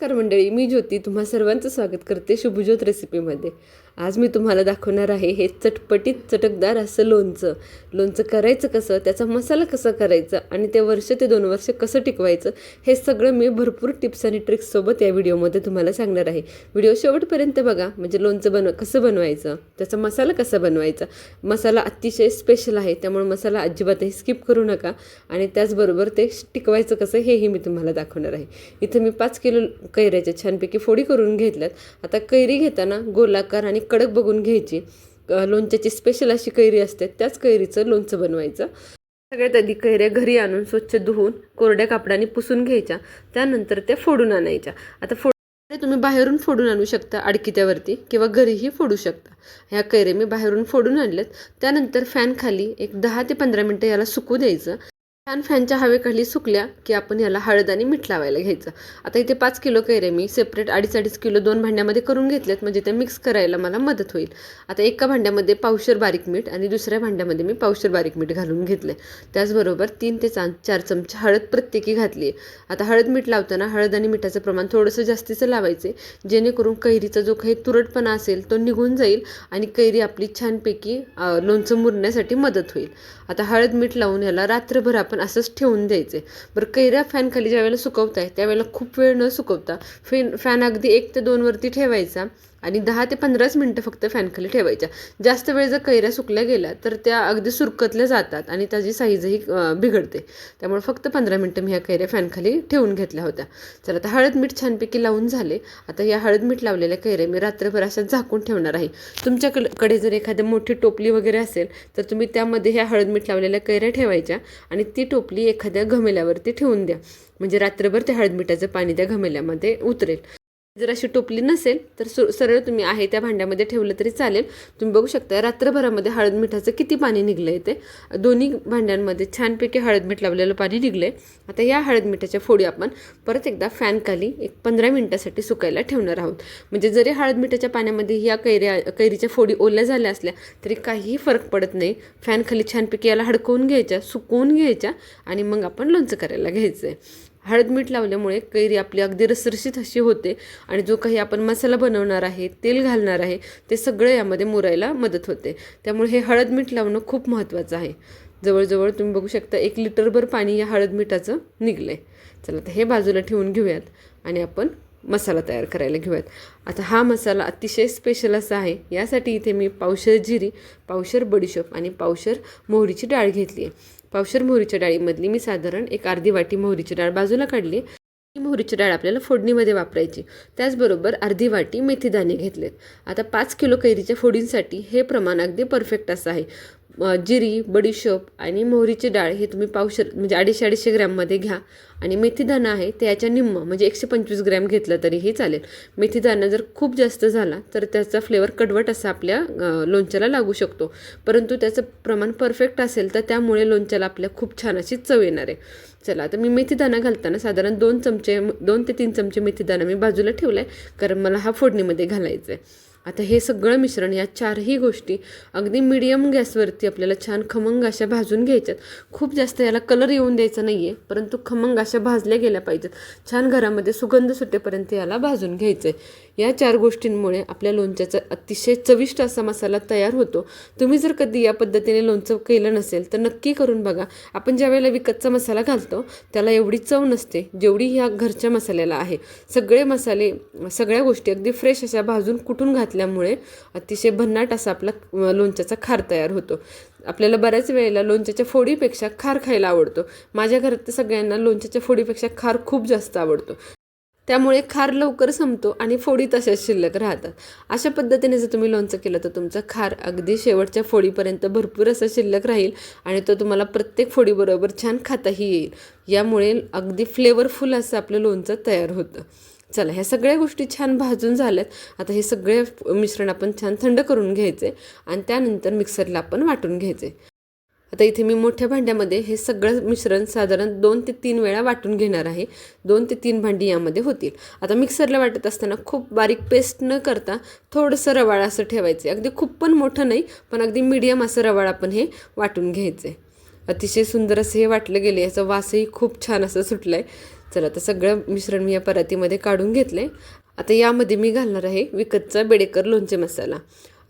नमस्कार मंडळी मी ज्योती तुम्हा सर्वांचं स्वागत करते शुभज्योत रेसिपीमध्ये आज मी तुम्हाला दाखवणार आहे हे चटपटीत चटकदार असं लोणचं. लोणचं करायचं कसं त्याचा मसाला कसा करायचा आणि ते वर्ष ते दोन वर्ष कसं टिकवायचं हे सगळं मी भरपूर टिप्स आणि ट्रिक्ससोबत या व्हिडिओमध्ये तुम्हाला सांगणार आहे. व्हिडिओ शेवटपर्यंत बघा म्हणजे लोणचं बनव कसं बनवायचं त्याचा मसाला कसा बनवायचा. मसाला अतिशय स्पेशल आहे त्यामुळे मसाला अजिबातही स्किप करू नका आणि त्याचबरोबर ते टिकवायचं कसं हेही मी तुम्हाला दाखवणार आहे. इथं मी पाच किलो कैऱ्याच्या छानपैकी फोडी करून घेतल्यात. आता कैरी घेताना गोलाकार आणि कडक बघून घ्यायची. लोणच्याची स्पेशल अशी कैरी असते त्याच कैरीचं लोणचं बनवायचं. सगळ्यात आधी कैऱ्या घरी आणून स्वच्छ धुवून कोरड्या कापडाने पुसून घ्यायच्या. त्यानंतर त्या फोडून आणायच्या. आता फोड तुम्ही बाहेरून फोडून आणू शकता अडकित्यावरती किंवा घरीही फोडू शकता. ह्या कैऱ्या मी बाहेरून फोडून आणल्यात. त्यानंतर फॅनखाली एक दहा ते पंधरा मिनटं याला सुकू द्यायचं. फॅन फॅनच्या हवेखाली सुकल्या की आपण याला हळद आणि मीठ लावायला घ्यायचं. आता इथे पाच किलो कैरे मी सेपरेट अडीच अडीच किलो दोन भांड्यामध्ये करून घेतल्यात म्हणजे ते मिक्स करायला मला मदत होईल. आता एका भांड्यामध्ये पावशर बारीक मीठ आणि दुसऱ्या भांड्यामध्ये मी पावशर बारीक मीठ घालून घेतलं आहे त्याचबरोबर तीन ते चा चार चमचे हळद प्रत्येकी घातली आहे. आता हळद मीठ लावताना हळद आणि मिठाचं प्रमाण थोडंसं जास्तीचं लावायचे जेणेकरून कैरीचा जो काही तुरटपणा असेल तो निघून जाईल आणि कैरी आपली छानपैकी लोणचं मुरण्यासाठी मदत होईल. आता हळद मीठ लावून याला रात्रभर आपण असंच ठेवून द्यायचे बरं कैऱ्या फॅन खाली ज्यावेळेला सुकवताय त्यावेळेला खूप वेळ न सुकवता फॅन फॅन अगदी एक ते दोनवरती ठेवायचा. आणि दहा ते पंधराच मिनटं फक्त फॅनखाली ठेवायच्या. जास्त वेळ जर कैऱ्या सुकल्या गेल्या तर त्या अगदी सुरकतल्या जातात आणि त्याची साईजही बिघडते. त्यामुळे फक्त पंधरा मिनटं मी ह्या कैऱ्या फॅनखाली ठेवून घेतल्या होत्या. तर आता हळद मीठ छानपैकी लावून झाले. आता या हळद मीठ लावलेल्या कैऱ्या मी रात्रभर अशा झाकून ठेवणार आहे. तुमच्याकडे जर एखादी मोठी टोपली वगैरे असेल तर तुम्ही त्यामध्ये ह्या हळद मीठ लावलेल्या कैऱ्या ठेवायच्या आणि ती टोपली एखाद्या घमेल्यावरती ठेवून द्या. म्हणजे रात्रभर त्या हळद मिठाचं पाणी त्या घमेल्यामध्ये उतरेल. जर अशी टोपली नसेल तर सु सरळ तुम्ही आहे त्या भांड्यामध्ये ठेवलं तरी चालेल. तुम्ही बघू शकता रात्रभरामध्ये हळद मिठाचं किती पाणी निघलं आहे ते दोन्ही भांड्यांमध्ये छानपैकी हळद मीठ लावलेलं पाणी निघलं आहे आता या हळद मिठाच्या फोडी आपण परत एकदा फॅनखाली एक पंधरा मिनटासाठी सुकायला ठेवणार आहोत. म्हणजे जरी हळद मिठाच्या पाण्यामध्ये या कैऱ्या कैरीच्या फोडी ओल्या झाल्या असल्या तरी काहीही फरक पडत नाही. फॅनखाली छानपैकी याला हडकवून घ्यायच्या सुकवून घ्यायच्या आणि मग आपण लोणचं करायला घ्यायचं आहे हळद मीठ लावल्यामुळे कैरी आपली अगदी रसरशीत अशी होते आणि जो काही आपण मसाला बनवणार आहे तेल घालणार आहे ते सगळं यामध्ये मुरायला मदत होते. त्यामुळे हे हळद मीठ लावणं खूप महत्त्वाचं आहे. जवळजवळ तुम्ही बघू शकता एक लिटरभर पाणी या हळद मिठाचं निघलं आहे चला तर हे बाजूला ठेवून घेऊयात आणि आपण मसाला तयार करायला घेऊयात. आता हा मसाला अतिशय स्पेशल असा आहे. यासाठी इथे मी पावशर जिरी पावशर बडीशोप आणि पावशर मोहरीची डाळ घेतली आहे पावशर मोहरीच्या डाळीमधली मी साधारण एक अर्धी वाटी मोहरीची डाळ बाजूला काढली. ही मोहरीची डाळ आपल्याला फोडणीमध्ये वापरायची. त्याचबरोबर अर्धी वाटी मेथीदाणे घेतलेत. आता पाच किलो कैरीच्या फोडींसाठी हे प्रमाण अगदी परफेक्ट असं आहे. जिरी बडीशोप आणि मोहरीची डाळ हे तुम्ही पावशर म्हणजे अडीचशे अडीचशे ग्रॅममध्ये घ्या. आणि मेथीदाणा आहे ते याच्या निम्म म्हणजे एकशे पंचवीस ग्रॅम घेतलं तरीही चालेल. मेथीदाणा जर खूप जास्त झाला तर त्याचा फ्लेवर कडवट असा आपल्या लोणच्याला लागू शकतो. परंतु त्याचं प्रमाण परफेक्ट असेल तर त्यामुळे लोणच्याला आपल्या खूप छान अशी चव येणार आहे. चला. आता मी मेथीदाणा घालताना साधारण दोन चमचे दोन ते तीन चमचे मेथीदाणा मी बाजूला ठेवला आहे कारण मला हा फोडणीमध्ये घालायचा आहे आता हे सगळं मिश्रण या चारही गोष्टी अगदी मिडियम गॅसवरती आपल्याला छान खमंग अशा भाजून घ्यायच्यात. खूप जास्त याला कलर येऊन द्यायचा नाही आहे परंतु खमंग अशा भाजल्या गेल्या पाहिजेत. छान घरामध्ये सुगंध सुटेपर्यंत याला भाजून घ्यायचं आहे या चार गोष्टींमुळे आपल्या लोणच्याचा अतिशय चविष्ट असा मसाला तयार होतो. तुम्ही जर कधी या पद्धतीने लोणचं केलं नसेल तर नक्की करून बघा. आपण ज्या वेळेला विकतचा मसाला घालतो त्याला एवढी चव नसते जेवढी ह्या घरच्या मसाल्याला आहे. सगळे मसाले सगळ्या गोष्टी अगदी फ्रेश अशा भाजून कुठून घातल्यामुळे अतिशय भन्नाट असा आपला लोणच्याचा खार तयार होतो. आपल्याला बऱ्याच वेळेला लोणच्याच्या फोडीपेक्षा खार खायला आवडतो. माझ्या घरात तर सगळ्यांना लोणच्याच्या फोडीपेक्षा खार खूप जास्त आवडतो. त्यामुळे खार लवकर संपतो आणि फोडी तशाच शिल्लक राहतात. अशा पद्धतीने जर तुम्ही लोणचं केलं तर तुमचं खार अगदी शेवटच्या फोडीपर्यंत भरपूर असं शिल्लक राहील आणि तो तुम्हाला प्रत्येक फोडीबरोबर छान खाताही येईल. यामुळे अगदी फ्लेवरफुल असं आपलं लोणचं तयार होतं. चला ह्या सगळ्या गोष्टी छान भाजून झाल्यात. आता हे सगळे मिश्रण आपण छान थंड करून घ्यायचे आणि त्यानंतर मिक्सरला आपण वाटून घ्यायचे. आता इथे मी मोठ्या भांड्यामध्ये हे सगळं मिश्रण साधारण दोन ते तीन वेळा वाटून घेणार आहे. दोन ते तीन भांडी यामध्ये होतील. आता मिक्सरला वाटत असताना खूप बारीक पेस्ट न करता थोडंसं रवाळ असं ठेवायचं अगदी खूप पण मोठं नाही पण अगदी मीडियम असं रवाळ आपण हे वाटून घ्यायचं आहे अतिशय सुंदर असं हे वाटलं गेले याचा वासही खूप छान असं सुटलं आहे चला आता सगळं मिश्रण मी या परातीमध्ये काढून घेतलं आहे आता यामध्ये मी घालणार आहे विकतचा बेडेकर लोणचे मसाला.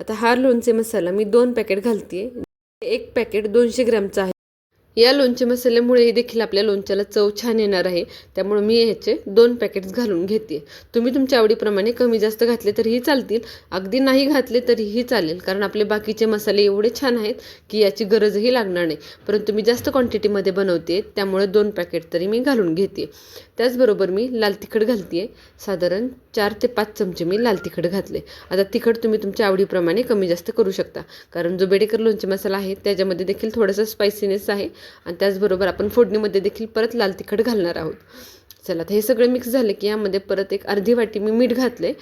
आता हा लोणचे मसाला मी दोन पॅकेट घालते एक पॅकेट दोनशे ग्रॅमचं आहे. या लोणचे मसाल्यामुळे देखील आपल्या लोणच्याला चव छान येणार आहे. त्यामुळे मी ह्याचे दोन पॅकेट्स घालून घेते. तुम्ही तुमच्या आवडीप्रमाणे कमी जास्त घातले तरीही चालतील. अगदी नाही घातले तरीही चालेल. कारण आपले बाकीचे मसाले एवढे छान आहेत की याची गरजही लागणार नाही. परंतु मी जास्त क्वांटिटीमध्ये बनवते. त्यामुळे दोन पॅकेट तरी मी घालून घेते. त्याचबरोबर मी लाल तिखट घालते. साधारण चार ते पाच चमचे मी लाल तिखट घातले. आता तिखट तुम्ही तुमच्या आवडीप्रमाणे कमी जास्त करू शकता. कारण जो बेडेकर लोणचे मसाला आहे त्याच्यामध्ये देखील थोडासा स्पायसीनेस आहे आणि त्याचबरोबर आपण फोडणीमध्ये देखील परत लाल तिखट घालणार आहोत. चला आता हे सगळं मिक्स झाले की यामध्ये परत एक अर्धी वाटी मी मीठ घातले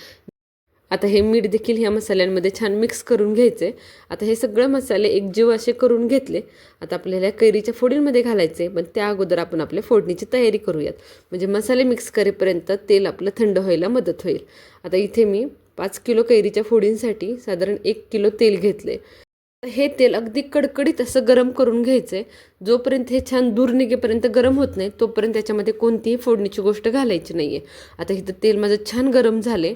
आता हे मीठ देखील ह्या मसाल्यांमध्ये छान मिक्स करून घ्यायचे आता हे सगळं मसाले एकजीव असे करून घेतले. आता आपल्याला कैरीच्या फोडींमध्ये घालायचे पण त्या अगोदर आपण आपल्या फोडणीची तयारी करूयात. म्हणजे मसाले मिक्स करेपर्यंत तेल आपलं थंड व्हायला मदत होईल. आता इथे मी पाच किलो कैरीच्या फोडींसाठी साधारण एक किलो तेल घेतले हे तेल अगदी कडकडीत असं गरम करून घ्यायचं आहे जोपर्यंत हे छान दूर निघेपर्यंत गरम होत नाही तोपर्यंत त्याच्यामध्ये कोणतीही फोडणीची गोष्ट घालायची नाही आहे आता इथं तेल माझं छान गरम झाले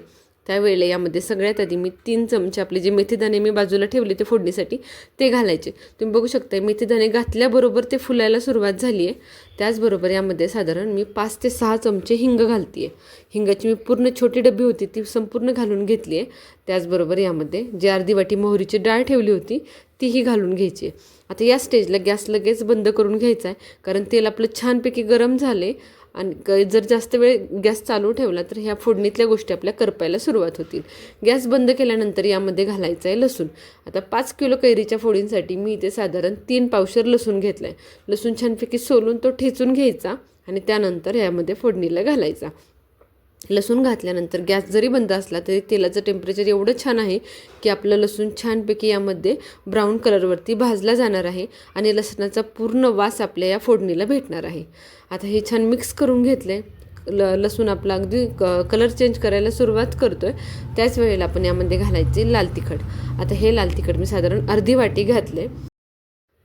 त्यावेळेला यामध्ये सगळ्यात आधी मी तीन चमचे आपले जे मेथीदाणे मी बाजूला ठेवले ते फोडणीसाठी ते घालायचे. तुम्ही बघू शकता मेथीदाणे घातल्याबरोबर ते फुलायला सुरुवात झाली आहे. त्याचबरोबर यामध्ये साधारण मी पाच ते सहा चमचे हिंग घालते आहे हिंगाची मी पूर्ण छोटी डबी होती ती संपूर्ण घालून घेतली आहे. त्याचबरोबर यामध्ये जी अर्धी वाटी मोहरीची डाळ ठेवली होती तीही घालून घ्यायची आहे. आता या स्टेजला गॅस लगेच बंद करून घ्यायचा आहे कारण तेल आपलं छानपैकी गरम झाले आणि क जर जास्त वेळ गॅस चालू ठेवला तर ह्या फोडणीतल्या गोष्टी आपल्या करपायला सुरुवात होतील. गॅस बंद केल्यानंतर यामध्ये घालायचं आहे लसूण. आता पाच किलो कैरीच्या फोडींसाठी मी इथे साधारण तीन पावशर लसूण घेतला आहे लसूण छानपैकी सोलून तो ठेचून घ्यायचा आणि त्यानंतर यामध्ये फोडणीला घालायचा. लसूण घातल्यानंतर गॅस जरी बंद असला तरी तेलाचं टेम्परेचर एवढं छान आहे की आपलं लसूण छानपैकी यामध्ये ब्राऊन कलरवरती भाजला जाणार आहे आणि लसणाचा पूर्ण वास आपल्या या फोडणीला भेटणार आहे. आता हे छान मिक्स करून घेतलं आहे ल लसूण आपला अगदी क कलर चेंज करायला सुरुवात करतो आहे त्याच वेळेला आपण यामध्ये घालायचे लाल तिखट. आता हे लाल तिखट मी साधारण अर्धी वाटी घातले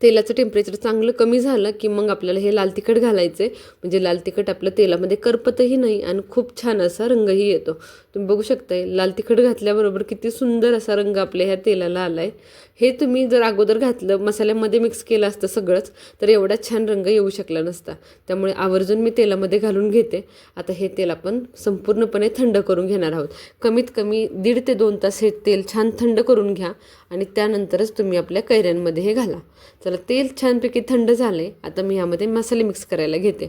तेलाचं टेम्परेचर चांगलं कमी झालं की मग आपल्याला हे लाल तिखट घालायचं आहे म्हणजे लाल तिखट आपलं तेलामध्ये करपतही नाही आणि खूप छान असा रंगही येतो. तुम्ही बघू शकताय लाल तिखट घातल्याबरोबर किती सुंदर असा रंग आपल्या ह्या तेलाला आला आहे हे तुम्ही जर अगोदर घातलं मसाल्यामध्ये मिक्स केलं असतं सगळंच तर एवढा छान रंग येऊ शकला नसता. त्यामुळे आवर्जून मी तेलामध्ये घालून घेते. आता हे तेल आपण संपूर्णपणे थंड करून घेणार आहोत. कमीत कमी दीड ते दोन तास हे तेल छान थंड करून घ्या आणि त्यानंतरच तुम्ही आपल्या कैऱ्यांमध्ये हे घाला. चला तेल छानपैकी थंड झालं आहे आता मी यामध्ये मसाले मिक्स करायला घेते.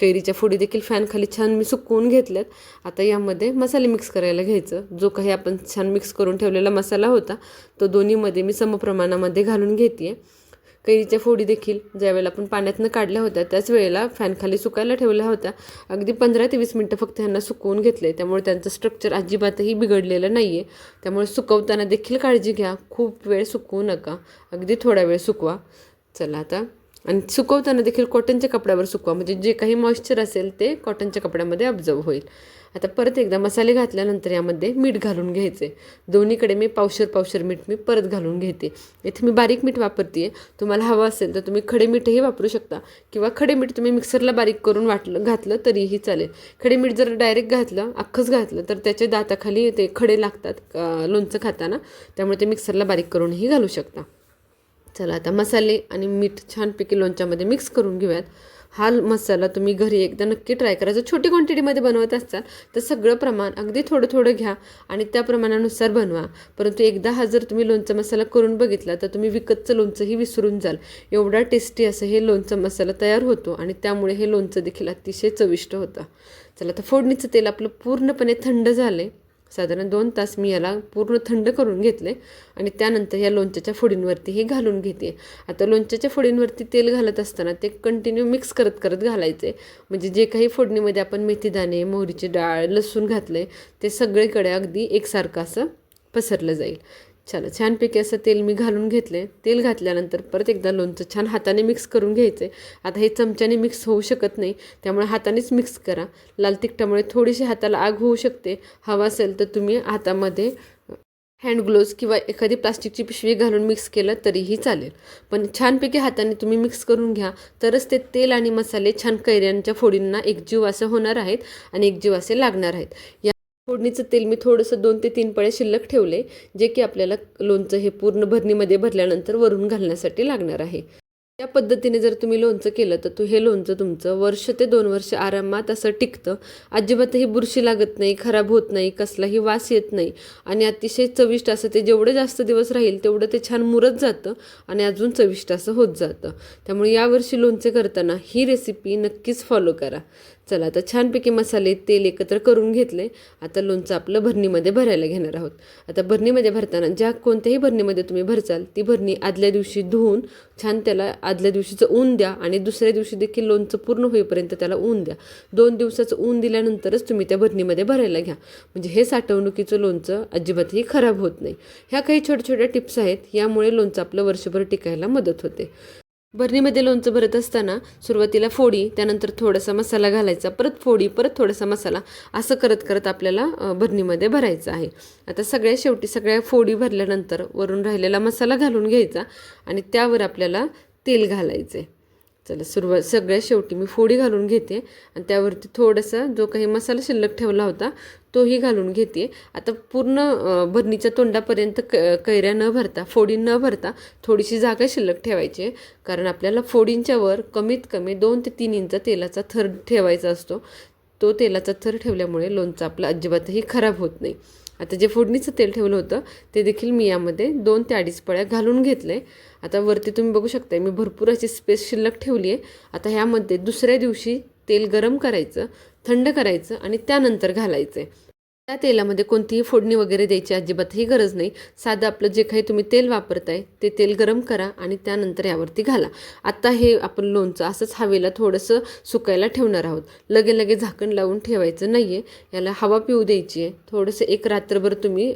कैरीच्या फोडी देखील फॅनखाली छान मी सुकवून घेतल्यात. आता यामध्ये मसाले मिक्स करायला घ्यायचं. जो काही आपण छान मिक्स करून ठेवलेला मसाला होता तो दोन्हीमध्ये मी समप्रमाणामध्ये घालून घेते आहे कैरीच्या फोडी देखील ज्यावेळेला आपण पाण्यातनं काढल्या होत्या त्याच वेळेला फॅनखाली सुकायला ठेवल्या होत्या. अगदी पंधरा ते वीस मिनटं फक्त ह्यांना सुकवून घेतले. त्यामुळे त्यांचं स्ट्रक्चर अजिबातही बिघडलेलं नाही आहे त्यामुळे सुकवताना देखील काळजी घ्या. खूप वेळ सुकवू नका. अगदी थोडा वेळ सुकवा. चला आता. आणि सुकवताना देखील कॉटनच्या कपड्यावर सुकवा. म्हणजे जे काही मॉइश्चर असेल ते कॉटनच्या कपड्यामध्ये ऑब्झर्व होईल. आता परत एकदा मसाले घातल्यानंतर यामध्ये मीठ घालून घ्यायचे. दोन्हीकडे मी पावशर पावशर मीठ मी परत घालून घेते. इथे मी बारीक मीठ वापरते आहे तुम्हाला हवं असेल तर तुम्ही खडे मीठही वापरू शकता किंवा खडे मीठ तुम्ही मिक्सरला बारीक करून वाटलं घातलं तरीही चालेल. खडे मीठ जर डायरेक्ट घातलं अख्खंच घातलं तर त्याच्या दाताखाली ते खडे लागतात लोणचं खाताना. त्यामुळे ते मिक्सरला बारीक करूनही घालू शकता. चला आता मसाले आणि मीठ छानपैकी लोणच्यामध्ये मिक्स करून घेऊयात. हा मसाला तुम्ही घरी एकदा नक्की ट्राय करा. जर छोटी क्वांटिटीमध्ये बनवत असाल तर सगळं प्रमाण अगदी थोडं थोडं घ्या आणि त्या प्रमाणानुसार बनवा. परंतु एकदा हा जर तुम्ही लोणचा मसाला करून बघितला तर तुम्ही विकतचं लोणचंही विसरून जाल. एवढा टेस्टी असं हे लोणचं मसाला तयार होतो आणि त्यामुळे हे लोणचं देखील अतिशय चविष्ट होतं. चला तर फोडणीचं तेल आपलं पूर्णपणे थंड झालं आहे साधारण दोन तास मी याला पूर्ण थंड करून घेतले आणि त्यानंतर या लोणच्याच्या फोडींवरती हे घालून घेते. आता लोणच्याच्या फोडींवरती तेल घालत असताना ते कंटिन्यू मिक्स करत करत घालायचे. म्हणजे जे काही फोडणीमध्ये आपण मेथीदाणे मोहरीची डाळ लसूण घातले ते सगळीकडे अगदी एकसारखं असं पसरलं जाईल. चला छानपैकी असं तेल मी घालून घेतले तेल घातल्यानंतर परत एकदा लोणचं छान हाताने मिक्स करून घ्यायचं आहे आता हे चमच्याने मिक्स होऊ शकत नाही त्यामुळे हातानेच मिक्स करा. लाल तिखटामुळे थोडीशी हाताला आग होऊ शकते. हवा असेल तर तुम्ही हातामध्ये हँड ग्लोव्ज किंवा एखादी प्लास्टिकची पिशवी घालून मिक्स केलं तरीही चालेल. पण छानपैकी हाताने तुम्ही मिक्स करून घ्या. तरच ते तेल आणि मसाले छान कैऱ्यांच्या फोडींना एकजीव असं होणार आहेत आणि एकजीव असे लागणार आहेत. या फोडणीचं तेल मी थोडंसं दोन ते तीन पळे शिल्लक ठेवले जे की आपल्याला लोणचं हे पूर्ण भरणीमध्ये भरल्यानंतर वरून घालण्यासाठी लागणार आहे. त्या पद्धतीने जर तुम्ही लोणचं केलं तर तू हे लोणचं तुमचं वर्ष ते दोन वर्ष आरामात असं टिकतं. अजिबातही बुरशी लागत नाही खराब होत नाही कसलाही वास येत नाही. आणि अतिशय चविष्ट असं ते जेवढं जास्त दिवस राहील तेवढं ते छान मुरत जातं आणि अजून चविष्ट असं होत जातं. त्यामुळे यावर्षी लोणचे करताना ही रेसिपी नक्कीच फॉलो करा. चला आता छानपैकी मसाले तेल एकत्र करून घेतले. आता लोणचं आपलं भरणीमध्ये भरायला घेणार आहोत. आता भरणीमध्ये भरताना ज्या कोणत्याही भरणीमध्ये तुम्ही भरचाल ती भरणी आदल्या दिवशी धुवून छान त्याला आदल्या दिवशीचं ऊन द्या आणि दुसऱ्या दिवशी देखील लोणचं पूर्ण होईपर्यंत त्याला ऊन द्या. दोन दिवसाचं ऊन दिल्यानंतरच तुम्ही त्या भरणीमध्ये भरायला घ्या. म्हणजे हे साठवणुकीचं लोणचं अजिबातही खराब होत नाही. ह्या काही छोट्या छोट्या टिप्स आहेत यामुळे लोणचं आपलं वर्षभर टिकायला मदत होते. भरणीमध्ये लोणचं भरत असताना सुरुवातीला फोडी त्यानंतर थोडासा मसाला घालायचा परत फोडी परत थोडासा मसाला असं करत करत आपल्याला भरणीमध्ये भरायचं आहे. आता सगळ्या शेवटी सगळ्या फोडी भरल्यानंतर वरून राहिलेला मसाला घालून घ्यायचा आणि त्यावर आपल्याला तेल घालायचे चला सुरुवात सगळ्यात शेवटी मी फोडी घालून घेते. आणि त्यावरती थोडासा जो काही मसाला शिल्लक ठेवला होता तोही घालून घेते. आता पूर्ण भरणीच्या तोंडापर्यंत क कैऱ्या न भरता फोडी न भरता थोडीशी जागा शिल्लक ठेवायची आहे. कारण आपल्याला फोडींच्या वर कमीत कमी दोन ते तीन इंच तेलाचा थर ठेवायचा असतो. तो तेलाचा थर ठेवल्यामुळे लोणचं आपलं अजिबातही खराब होत नाही. आता जे फोडणीचं तेल ठेवलं होतं ते देखील मी यामध्ये दोन ते अडीच पळ्या घालून घेतले. आता वरती तुम्ही बघू शकता मी भरपूर अशी स्पेस शिल्लक ठेवली आहे आता ह्यामध्ये दुसऱ्या दिवशी तेल गरम करायचं थंड करायचं आणि त्यानंतर घालायचं आहे त्या तेलामध्ये कोणतीही फोडणी वगैरे द्यायची अजिबातही गरज नाही. साधं आपलं जे काही तुम्ही तेल वापरताय ते तेल गरम करा आणि त्यानंतर यावरती घाला. आत्ता हे आपण लोणचं असंच हवेला थोडंसं सुकायला ठेवणार आहोत. लगे लगे झाकण लावून ठेवायचं नाही आहे याला हवा पिऊ द्यायची आहे. थोडंसं एक रात्रभर तुम्ही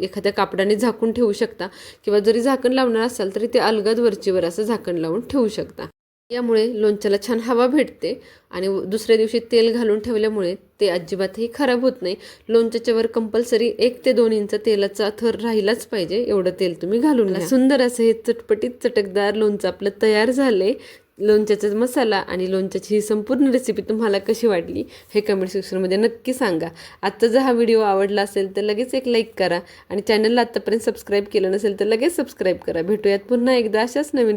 एखाद्या कापडाने झाकून ठेवू शकता किंवा जरी झाकण लावणार असाल तरी ते अलगद वरचीवर असं झाकण लावून ठेवू शकता. यामुळे लोणच्याला छान हवा भेटते आणि व- दुसऱ्या दिवशी तेल घालून ठेवल्यामुळे ते अजिबातही खराब होत नाही. लोणच्याच्या वर कंपल्सरी एक ते दोन इंच तेलाचा थर राहिलाच पाहिजे एवढं तेल तुम्ही घालून घ्या. सुंदर असं हे चटपटीत चटकदार लोणचं आपलं तयार झाले लोणच्याचा मसाला आणि लोणच्याची ही संपूर्ण रेसिपी तुम्हाला कशी वाटली हे कमेंट सेक्शनमध्ये नक्की सांगा. आत्ता जर हा व्हिडिओ आवडला असेल तर लगेच एक लाईक करा आणि चॅनलला आत्तापर्यंत सबस्क्राईब केलं नसेल तर लगेच सबस्क्राईब करा. भेटूयात पुन्हा एकदा अशाच नवीन